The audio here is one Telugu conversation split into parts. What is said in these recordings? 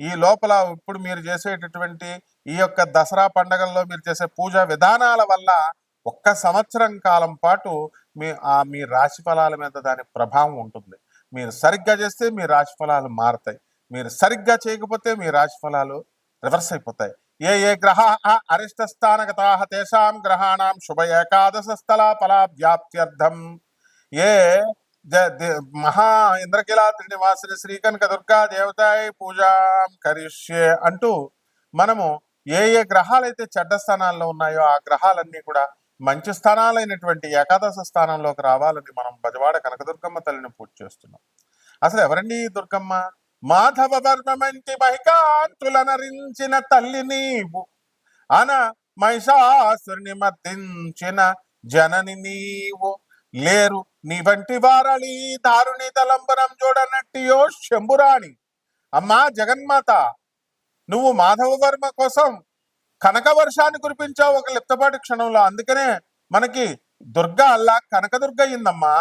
ఈ లోపల ఇప్పుడు మీరు చేసేటటువంటి ఈ యొక్క దసరా పండగల్లో మీరు చేసే పూజా విధానాల వల్ల ఒక్క సంవత్సరం కాలం పాటు మీ ఆ మీ రాశి ఫలాల మీద దాని ప్రభావం ఉంటుంది. మీరు సరిగ్గా చేస్తే మీ రాశి ఫలాలు మారుతాయి. మీరు సరిగ్గా చేయకపోతే మీ రాశి ఫలాలు రివర్స్ అయిపోతాయి. ఏ ఏ గ్రహ అరిష్ట స్థానగతా తేషాం గ్రహాణం శుభ ఏకాదశ స్థల ఫలాభ్యాప్త్యర్థం ఏ మహా ఇంద్రకిలాద్రి నివాసిని శ్రీకనక దుర్గా దేవతాయ పూజా కరిష్యే అంటూ మనము ఏ ఏ గ్రహాలైతే చెడ్డ స్థానాల్లో ఉన్నాయో ఆ గ్రహాలన్నీ కూడా మంచి స్థానాలైనటువంటి ఏకాదశ స్థానంలోకి రావాలని మనం బజవాడ కనకదుర్గమ్మ తల్లిని పూజ చేస్తున్నాం. అసలు ఎవరండి దుర్గమ్మ? మాధవ వర్మమంటి మహికాంతులనరించిన తల్లి నీవు. అన మహిషాసుని మర్దించిన జనని నీవు. లేరు. నీ వంటి వారళి దారుని తలంబరం చూడనట్టియో శంభురాణి. అమ్మా జగన్మాత నువ్వు మాధవ వర్మ కోసం కనక వర్షాన్ని కురిపించావు ఒక లిప్తపాటి క్షణంలో. అందుకనే మనకి దుర్గ అల్లా కనకదుర్గ అయిందమ్మా.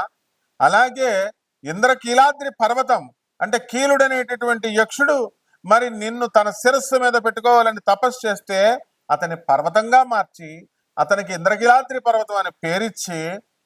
అలాగే ఇంద్రకీలాద్రి పర్వతం అంటే కీలుడనేటటువంటి యక్షుడు మరి నిన్ను తన శిరస్సు మీద పెట్టుకోవాలని తపస్సు చేస్తే అతని పర్వతంగా మార్చి అతనికి ఇంద్రకీలాద్రి పర్వతం అనే పేరిచ్చి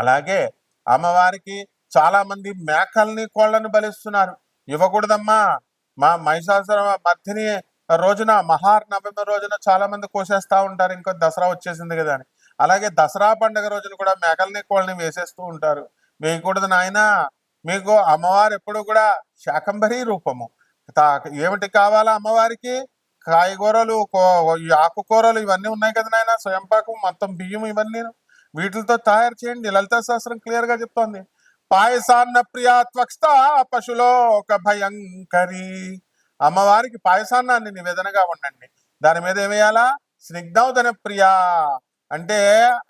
అలాగే అమ్మవారికి చాలా మంది మేకల్ని కోళ్ళని బలిస్తున్నారు. ఇవ్వకూడదమ్మా. మా మహిషాసుర మధ్యని రోజున మహానవమి రోజున చాలా మంది కోసేస్తూ ఉంటారు. ఇంకా దసరా వచ్చేసింది కదా అని. అలాగే దసరా పండుగ రోజున కూడా మేకల్ని కోళ్ళని వేసేస్తూ ఉంటారు. వేయకూడదు నాయన. మీకు అమ్మవారు ఎప్పుడు కూడా శాకంబరీ రూపము. తా- ఏమిటి కావాలా అమ్మవారికి? కాయగూరలు కో- ఈ ఆకుకూరలు ఇవన్నీ ఉన్నాయి కదా నాయన. స్వయంపాకం మొత్తం బియ్యం ఇవన్నీ వీటితో తయారు చేయండి. లలితా శాస్త్రం క్లియర్గా చెప్తోంది. పాయసాన్న ప్రియాత్వక్త పశులో ఒక భయంకరి. అమ్మవారికి పాయసాన్నాన్ని నివేదనగా ఉండండి. దాని మీద ఏమేయాలా? స్నిగ్ధౌదన ప్రియా. అంటే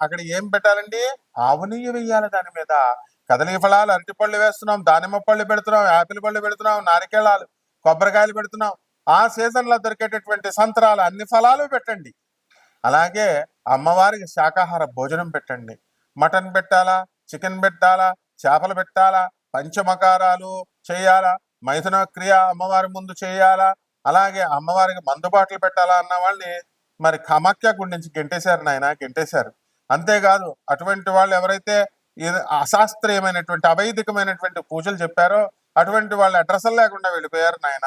అక్కడ ఏం పెట్టాలండి? ఆవు నెయ్యి వేయాలి దాని మీద. కదలి ఫలాలు అరటి పళ్ళు వేస్తున్నాం దానిమ్మ పళ్ళు పెడుతున్నాం యాపిల్ పళ్ళు పెడుతున్నాం నారికేళాలు కొబ్బరికాయలు పెడుతున్నాం. ఆ సీజన్లో దొరికేటటువంటి సంతరాలు అన్ని ఫలాలు పెట్టండి. అలాగే అమ్మవారికి శాకాహార భోజనం పెట్టండి. మటన్ పెట్టాలా? చికెన్ పెట్టాలా? చేపలు పెట్టాలా? పంచమకారాలు చేయాలా? మైథున క్రియ అమ్మవారి ముందు చేయాలా? అలాగే అమ్మవారికి మందుబాట్లు పెట్టాలా అన్న వాళ్ళని మరి కామాఖ్య గుడి నుంచి గెంటేశారు నాయన గెంటేశారు. అంతేకాదు అటువంటి వాళ్ళు ఎవరైతే అశాస్త్రీయమైనటువంటి అవైదికమైనటువంటి పూజలు చెప్పారో అటువంటి వాళ్ళు అడ్రస్ లేకుండా వెళ్ళిపోయారు నాయన.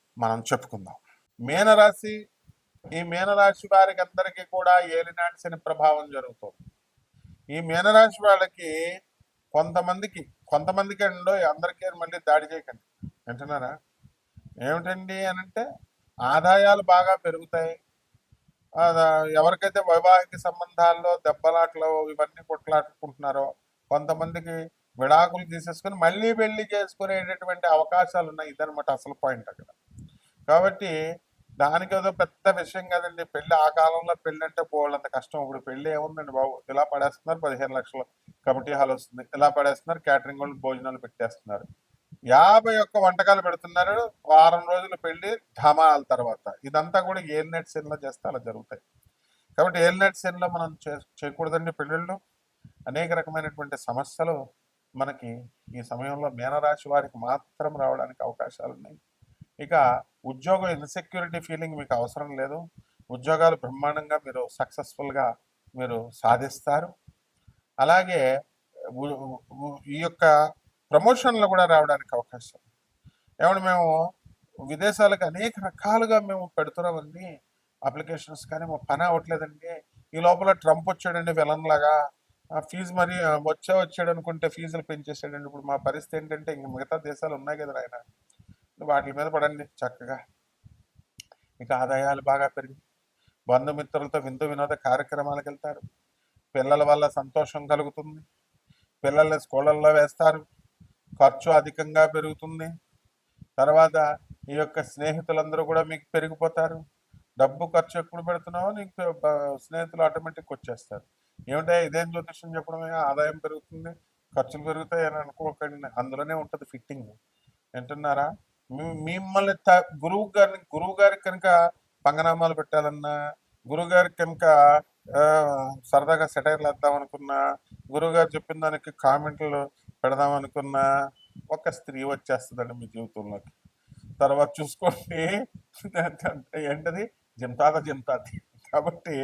మనం చెప్పుకుందాం. మీనరాశి ఈ మీనరాశి వారికి అందరికీ కూడా ఏలినాటి శని ప్రభావం జరుగుతుంది. ఈ మీనరాశి వాళ్ళకి కొంతమందికి కొంతమందికి అండో అందరికీ మళ్ళీ దాడి చేయకండి. వింటున్నారా? ఏమిటండి అని అంటే ఆదాయాలు బాగా పెరుగుతాయి. ఎవరికైతే వైవాహిక సంబంధాల్లో దెబ్బలాట్లు ఇవన్నీ కొట్లాడుకుంటున్నారో కొంతమందికి విడాకులు తీసేసుకుని మళ్ళీ పెళ్ళి చేసుకునేటటువంటి అవకాశాలు ఉన్నాయి ఇదనమాట అసలు పాయింట్ అక్కడ. కాబట్టి దానికి ఏదో పెద్ద విషయం కదండి. పెళ్ళి ఆ కాలంలో పెళ్ళి అంటే పోవాలంత కష్టం. ఇప్పుడు పెళ్ళి ఏముందండి బాబు? ఇలా పడేస్తున్నారు పదిహేను లక్షలు కమిటీ హాల్ వస్తుంది. ఇలా పడేస్తున్నారు క్యాటరింగ్ వాళ్ళు భోజనాలు పెట్టేస్తున్నారు. యాభై ఒక్క వంటకాలు పెడుతున్నారు. వారం రోజులు పెళ్ళి ధమాల తర్వాత. ఇదంతా కూడా ఏల్ నెట్ సెన్లో చేస్తే అలా జరుగుతాయి. కాబట్టి ఏల్ నెట్ సెన్లో మనం చే- చేయకూడదండి పెళ్ళిళ్ళు. అనేక రకమైనటువంటి సమస్యలు మనకి ఈ సమయంలో మీనరాశి వారికి మాత్రం రావడానికి అవకాశాలు ఉన్నాయి ఇక ఉద్యోగం ఇన్సెక్యూరిటీ ఫీలింగ్ మీకు అవసరం లేదు. ఉద్యోగాలు బ్రహ్మాండంగా మీరు సక్సెస్ఫుల్గా మీరు సాధిస్తారు. అలాగే ఈ యొక్క ప్రమోషన్లు కూడా రావడానికి అవకాశం. ఏమంటే మేము విదేశాలకు అనేక రకాలుగా మేము పెడుతున్నామండి. అప్లికేషన్స్ కానీ మా పని అవ్వట్లేదండి. ఈ లోపల ట్రంప్ వచ్చాడండి విలన్ లాగా. ఫీజు మరి వచ్చే వచ్చాడు అనుకుంటే ఫీజులు పెంచేసాడండి. ఇప్పుడు మా పరిస్థితి ఏంటంటే ఇంక మిగతా దేశాలు ఉన్నాయి కదా ఆయన వాటి మీద పడండి చక్కగా. ఇక ఆదాయాలు బాగా పెరిగి బంధుమిత్రులతో విందు వినోద కార్యక్రమాలకు వెళ్తారు. పిల్లల వల్ల సంతోషం కలుగుతుంది. పిల్లల్ని స్కూళ్ళల్లో వేస్తారు. ఖర్చు అధికంగా పెరుగుతుంది. తర్వాత ఈ యొక్క స్నేహితులందరూ కూడా మీకు పెరిగిపోతారు. డబ్బు ఖర్చు ఎప్పుడు పెడుతున్నావో నీకు స్నేహితులు ఆటోమేటిక్ వచ్చేస్తారు. ఏమిటో ఇదేం జ్యోతిష్యం చెప్పడమే? ఆదాయం పెరుగుతుంది ఖర్చులు పెరుగుతాయి అని అనుకోకండి. అందులోనే ఉంటుంది ఫిట్టింగ్. వింటున్నారా? మిమ్మల్ని త- గురువు గారిని గురువు గారికి కనుక పంగనామాలు పెట్టాలన్నా గురువు గారికి కనుక సరదాగా సెటైర్లు వేద్దాం అనుకున్నా గురువు గారు చెప్పిన దానికి కామెంట్లు పెడదాం అనుకున్నా ఒక స్త్రీ వచ్చేస్తుందండి మీ జీవితంలోకి. తర్వాత చూసుకోండి ఏంటది? జింతాత జింతాది. కాబట్టి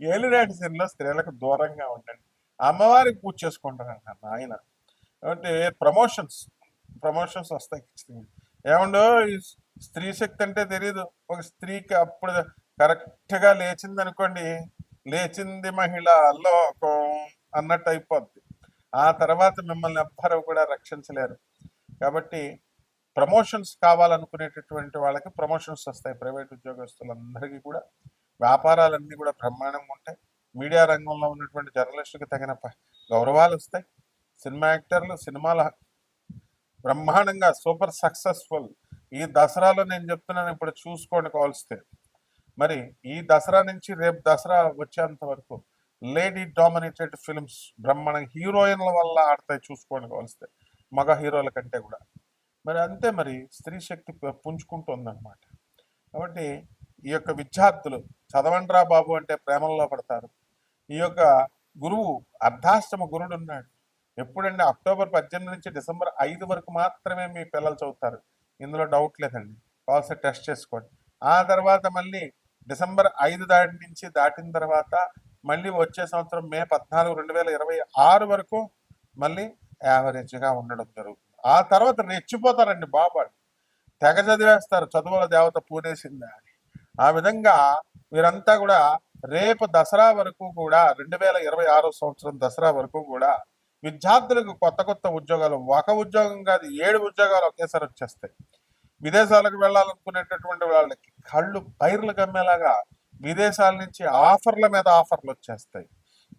ఏలినాటి శనిలో స్త్రీలకు దూరంగా ఉండండి. అమ్మవారికి పూజ చేసుకుంటారంట నాయన. అంటే ప్రమోషన్స్ ప్రమోషన్స్ వస్తాయి ఖచ్చితంగా. ఏమండో ఈ స్త్రీ శక్తి అంటే తెలియదు ఒక స్త్రీకి అప్పుడు కరెక్ట్గా లేచింది అనుకోండి లేచింది మహిళ లోకం అన్నట్టు అయిపోద్ది. ఆ తర్వాత మిమ్మల్ని ఎవ్వరూ కూడా రక్షించలేరు. కాబట్టి ప్రమోషన్స్ కావాలనుకునేటటువంటి వాళ్ళకి ప్రమోషన్స్ వస్తాయి. ప్రైవేట్ ఉద్యోగస్తులందరికీ కూడా. వ్యాపారాలన్నీ కూడా బ్రహ్మాండంగా ఉంటాయి. మీడియా రంగంలో ఉన్నటువంటి జర్నలిస్టులకు తగిన గౌరవాలు వస్తాయి. సినిమా యాక్టర్లు సినిమాల బ్రహ్మాండంగా సూపర్ సక్సెస్ఫుల్. ఈ దసరాలో నేను చెప్తున్నాను ఇప్పుడు చూసుకోండి కావాల్స్తే మరి ఈ దసరా నుంచి రేపు దసరా వచ్చేంత వరకు లేడీ డామినేటెడ్ ఫిల్మ్స్ బ్రహ్మాండంగా హీరోయిన్ల వల్ల ఆడతాయి చూసుకోండి కావాల్స్తే మగ హీరోల కంటే కూడా. మరి అంతే మరి స్త్రీ శక్తి పుంజుకుంటుందన్నమాట కాబట్టి ఈ యొక్క విద్యార్థులు చదవండ్రా బాబు అంటే ప్రేమల్లో పడతారు. ఈ యొక్క గురువు అర్ధాష్టమ గురుడు ఉన్నాడు. ఎప్పుడంటే అక్టోబర్ పద్దెనిమిది నుంచి డిసెంబర్ ఐదు వరకు మాత్రమే మీ పిల్లలు చదువుతారు. ఇందులో డౌట్ లేదండి. కావాల్సిన టెస్ట్ చేసుకోండి. ఆ తర్వాత మళ్ళీ డిసెంబర్ ఐదు దాటి నుంచి దాటిన తర్వాత మళ్ళీ వచ్చే సంవత్సరం మే పద్నాలుగు రెండు వేల ఇరవై ఆరు వరకు మళ్ళీ యావరేజ్గా ఉండడం జరుగుతుంది. ఆ తర్వాత రెచ్చిపోతారండి బాబాడు తెగ చదివేస్తారు. చదువుల దేవత పూనేసిందా అని. ఆ విధంగా వీరంతా కూడా రేపు దసరా వరకు కూడా రెండు వేల ఇరవై ఆరో సంవత్సరం దసరా వరకు కూడా విద్యార్థులకు కొత్త కొత్త ఉద్యోగాలు ఒక ఉద్యోగం కాదు ఏడు ఉద్యోగాలు ఒకేసారి వచ్చేస్తాయి. విదేశాలకు వెళ్ళాలనుకునేటటువంటి వాళ్ళకి కళ్ళు పైర్లు గమ్మేలాగా విదేశాల నుంచి ఆఫర్ల మీద ఆఫర్లు వచ్చేస్తాయి.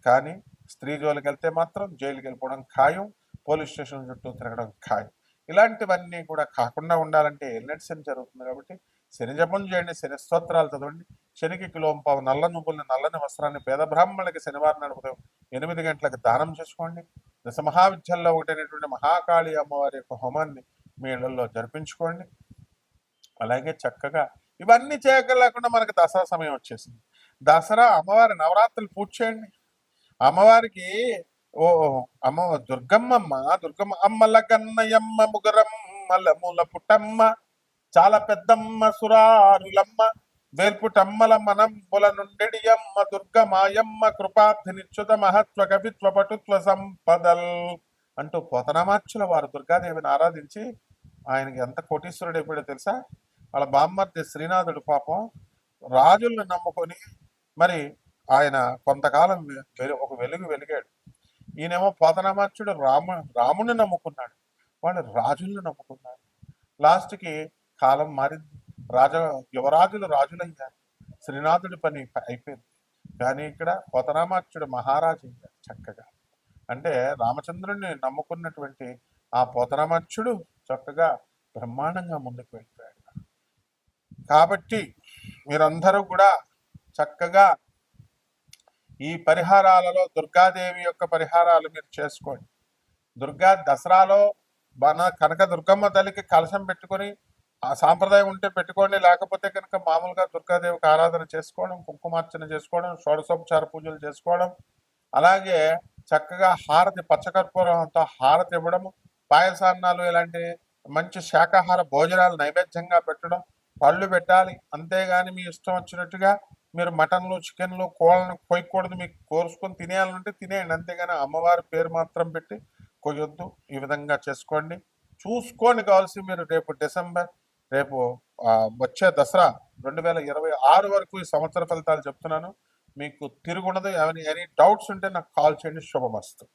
కానీ స్త్రీ జోలికి వెళ్తే మాత్రం జైలుకి వెళ్ళిపోవడం ఖాయం పోలీస్ స్టేషన్ చుట్టూ తిరగడం ఖాయం. ఇలాంటివన్నీ కూడా కాకుండా ఉండాలంటే ఎల్లెట్ శని జరుగుతుంది కాబట్టి శని జపం చేయండి శని స్తోత్రాలు చదవండి. శనికి కిలోంపావు నల్ల నువ్వుల్ని నల్లని వస్త్రాన్ని పేద బ్రాహ్మణులకి శనివారం నడుపుతాం ఎనిమిది గంటలకు దానం చేసుకోండి. దశ మహావిద్యల్లో ఒకటైనటువంటి మహాకాళి అమ్మవారి యొక్క హోమాన్ని మీ ఇళ్ళలో జరిపించుకోండి. అలాగే చక్కగా ఇవన్నీ చేయగలకుండా మనకు దసరా సమయం వచ్చేసింది. దసరా అమ్మవారి నవరాత్రులు పూజ చేయండి. అమ్మవారికి ఓ అమ్మ దుర్గమ్మమ్మ దుర్గమ్మ అమ్మల కన్నయమ్మ ముగరమ్మల మూల పుట్టమ్మ చాలా పెద్దమ్మ సురారులమ్మ వేల్పుటమ్మల మనంబుల నుండెడి అమ్మ దుర్గ మాయమ్మ కృపాబ్ధినిచ్యుత మహత్వ కవిత్వ పటుత్వ సంపదల్ అంటూ పోతనామాచ్యుల వారు దుర్గాదేవిని ఆరాధించి ఆయనకి ఎంత కోటీశ్వరుడు అయిపోయాడో తెలుసా? వాళ్ళ బామ్మర్ది శ్రీనాథుడు పాపం రాజుల్ని నమ్ముకొని మరి ఆయన కొంతకాలం వెలు- ఒక వెలుగు వెలిగాడు. ఈయనేమో పోతనామాచ్యుడు రాము రాముని నమ్ముకున్నాడు. వాళ్ళు రాజుల్ని నమ్ముకున్నారు. లాస్ట్కి కాలం మారింది. రాజ యువరాజులు రాజులయ్యారు. శ్రీనాథుడి పని అయిపోయింది. కానీ ఇక్కడ పోతనామాచ్యుడు మహారాజు అయ్యారు చక్కగా. అంటే రామచంద్రుడిని నమ్ముకున్నటువంటి ఆ పోతనామాచ్యుడు చక్కగా బ్రహ్మాండంగా ముందుకు వెళ్ళిపోయాడు. కాబట్టి మీరందరూ కూడా చక్కగా ఈ పరిహారాలలో దుర్గాదేవి యొక్క పరిహారాలు మీరు చేసుకోండి. దుర్గా దసరాలో మన కనక దుర్గమ్మ తల్లికి కలశం పెట్టుకొని ఆ సాంప్రదాయం ఉంటే పెట్టుకోండి. లేకపోతే కనుక మామూలుగా దుర్గాదేవికి ఆరాధన చేసుకోవడం కుంకుమార్చన చేసుకోవడం షోడశోపచార పూజలు చేసుకోవడం అలాగే చక్కగా హారతి పచ్చకర్పూరంతో హారతి ఇవ్వడం పాయసాన్నాలు ఇలాంటి మంచి శాకాహార భోజనాలు నైవేద్యంగా పెట్టడం పళ్ళు పెట్టాలి. అంతేగాని మీ ఇష్టం వచ్చినట్టుగా మీరు మటన్లు చికెన్లు కోళ్ళను కొయ్యకూడదు. మీకు కోరుసుకొని తినేయాలంటే తినేయండి. అంతేగాని అమ్మవారి పేరు మాత్రం పెట్టి కొయ్యొద్దు. ఈ విధంగా చేసుకోండి. చూసుకోండి కావాల్సి మీరు రేపు డిసెంబర్ రేపు వచ్చే దసరా రెండు వేల ఇరవై ఆరు వరకు ఈ సంవత్సర ఫలితాలు చెప్తున్నాను. మీకు తిరుగుండదు. ఏమైనా ఎనీ డౌట్స్ ఉంటే నాకు కాల్ చేయండి. శుభమస్తు.